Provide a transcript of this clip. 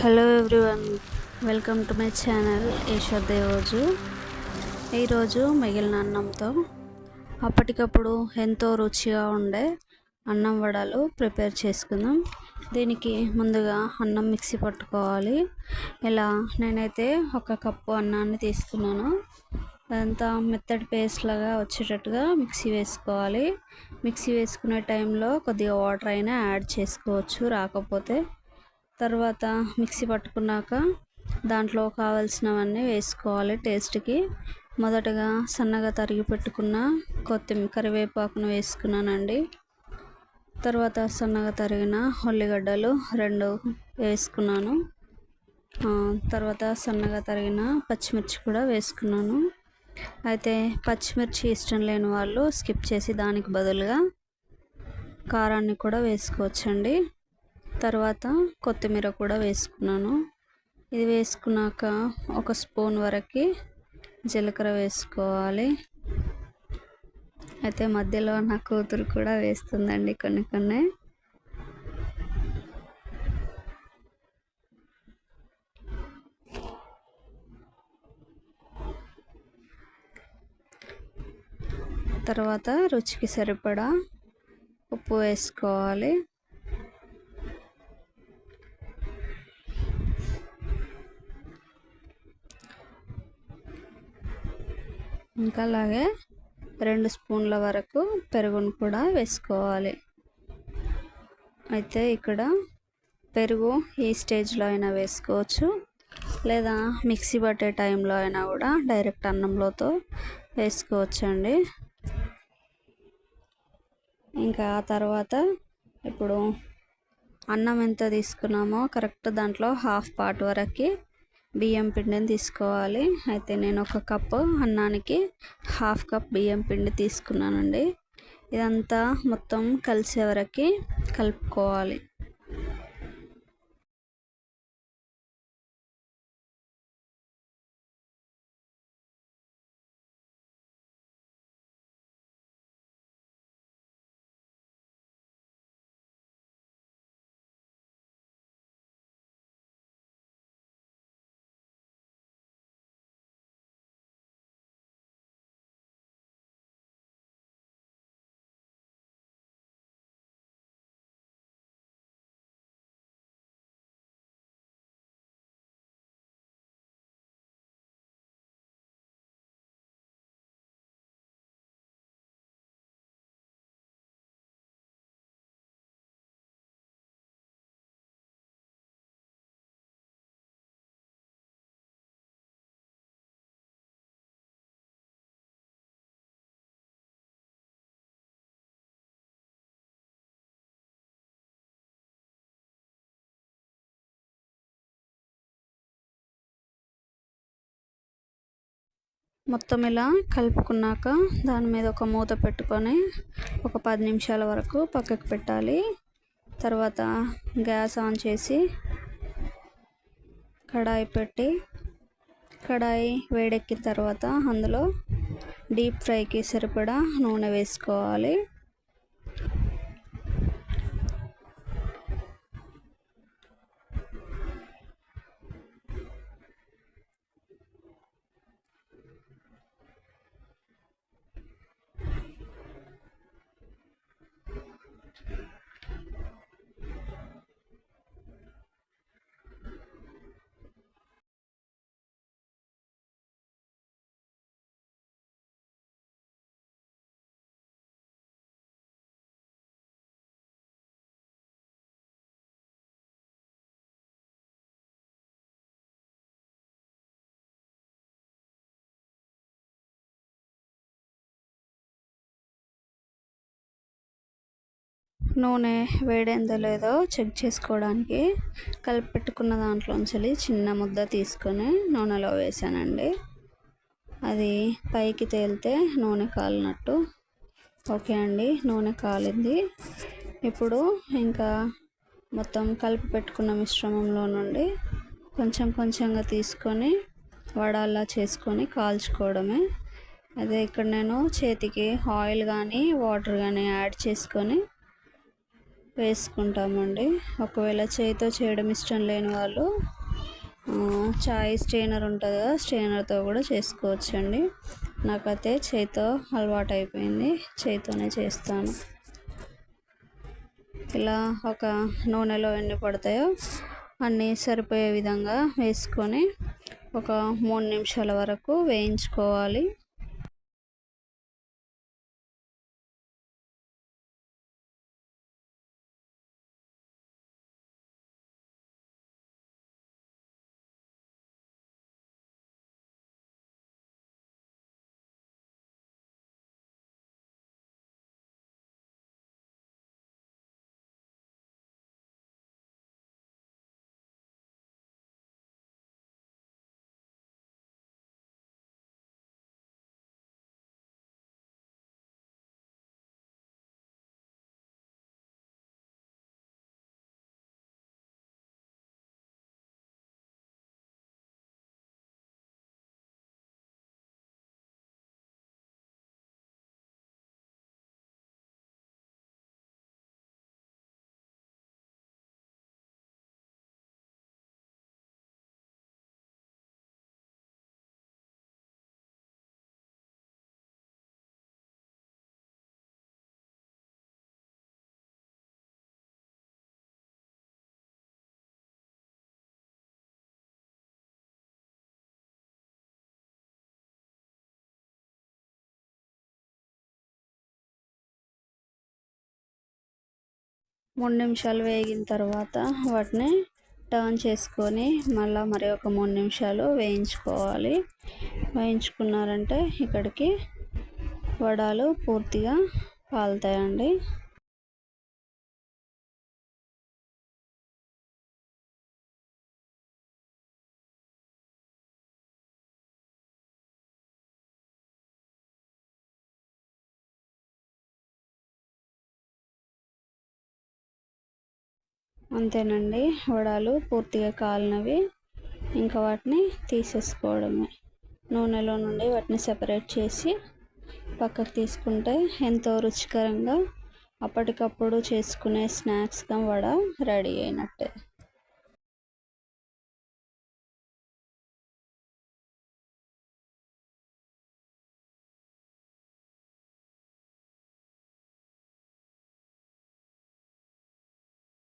Hello everyone welcome to my channel Eshwar ఈరోజు మిగిలిన అన్నంతో అప్పటికప్పుడు ఎంతో రుచిగా ఉండే అన్నం వడలు ప్రిపేర్ చేసుకుందాం. దీనికి ముందుగా అన్నం మిక్సీ పట్టుకోవాలి. ఇలా నేనైతే ఒక కప్పు అన్నాన్ని తీసుకున్నాను. అదంతా మెత్తటి పేస్ట్ లాగా వచ్చేటట్టుగా మిక్సీ వేసుకోవాలి. మిక్సీ వేసుకునే టైంలో కొద్దిగా వాటర్ అయినా యాడ్ చేసుకోవచ్చు రాకపోతే తర్వాత మిక్సీ పట్టుకున్నాక దాంట్లో కావాల్సినవన్నీ వేసుకోవాలి టేస్ట్కి. మొదటగా సన్నగా తరిగి పెట్టుకున్న కొత్తిమీర కరివేపాకును వేసుకున్నానండి. తర్వాత సన్నగా తరిగిన ఉల్లిగడ్డలు రెండు వేసుకున్నాను. తర్వాత సన్నగా తరిగిన పచ్చిమిర్చి కూడా వేసుకున్నాను. అయితే పచ్చిమిర్చి ఇష్టం లేని వాళ్ళు స్కిప్ చేసి దానికి బదులుగా కారాన్ని కూడా వేసుకోవచ్చండి. తర్వాత కొత్తిమీర కూడా వేసుకున్నాను. ఇది వేసుకున్నాక ఒక స్పూన్ వరకు జీలకర్ర వేసుకోవాలి. అయితే మధ్యలో నా కూతురు కూడా వేస్తుందండి కొన్ని కొన్ని. తర్వాత రుచికి సరిపడా ఉప్పు వేసుకోవాలి. ఇంకా అలాగే రెండు స్పూన్ల వరకు పెరుగును కూడా వేసుకోవాలి. అయితే ఇక్కడ పెరుగు ఈ స్టేజ్లో అయినా వేసుకోవచ్చు. లేదా మిక్సీ పట్టే టైంలో అయినా కూడా డైరెక్ట్ అన్నంలోతో వేసుకోవచ్చండి. ఇంకా ఆ తర్వాత ఇప్పుడు అన్నం ఎంత తీసుకున్నామో కరెక్ట్ దాంట్లో హాఫ్ పార్ట్ వరకు బియ్యం పిండిని తీసుకోవాలి. అయితే నేను ఒక కప్పు అన్నానికి హాఫ్ కప్ బియ్యం పిండి తీసుకున్నానండి. ఇదంతా మొత్తం కలిసే వరకు కలుపుకోవాలి. మొత్తం ఇలా కలుపుకున్నాక దాని మీద ఒక మూత పెట్టుకొని ఒక పది నిమిషాల వరకు పక్కకు పెట్టాలి. తర్వాత గ్యాస్ ఆన్ చేసి కడాయి పెట్టి కడాయి వేడెక్కిన తర్వాత అందులో డీప్ ఫ్రైకి సరిపడా నూనె వేసుకోవాలి. నూనె వేడైందో లేదో చెక్ చేసుకోవడానికి కలిపి పెట్టుకున్న దాంట్లోంచి చిన్న ముద్ద తీసుకొని నూనెలో వేసానండి. అది పైకి తేలితే నూనె కాలినట్టు. ఓకే అండి నూనె కాలింది. ఇప్పుడు ఇంకా మొత్తం కలిపి పెట్టుకున్న మిశ్రమంలో నుండి కొంచెం కొంచెంగా తీసుకొని వడాల్లా చేసుకొని కాల్చుకోవడమే. అదే ఇక్కడ నేను చేతికి ఆయిల్ కానీ వాటర్ కానీ యాడ్ చేసుకొని వేసుకుంటామండి. ఒకవేళ చేయితో చేయడం ఇష్టం లేని వాళ్ళు చాయ్ స్ట్రెయినర్ ఉంటుంది కదా స్ట్రెయినర్తో కూడా చేసుకోవచ్చండి. నాకైతే చేయితో అలవాటు అయిపోయింది చేయితోనే చేస్తాను. ఇలా ఒక నూనెలో ఎన్ని పడతాయో అన్నీ సరిపోయే విధంగా వేసుకొని ఒక మూడు నిమిషాల వరకు వేయించుకోవాలి. మూడు నిమిషాలు వేగిన తర్వాత వాటిని టర్న్ చేసుకొని మళ్ళీ మరి ఒక మూడు నిమిషాలు వేయించుకోవాలి. వేయించుకున్నారంటే ఇక్కడికి వడాలు పూర్తిగా కాలుతాయండి. అంతేనండి. వడాలు పూర్తిగా కాలినవి. ఇంకా వాటిని తీసేసుకోవడమే. నూనెలో నుండి వాటిని సెపరేట్ చేసి పక్కకు తీసుకుంటే ఎంతో రుచికరంగా అప్పటికప్పుడు చేసుకునే స్నాక్స్గా వడ రెడీ అయినట్టే.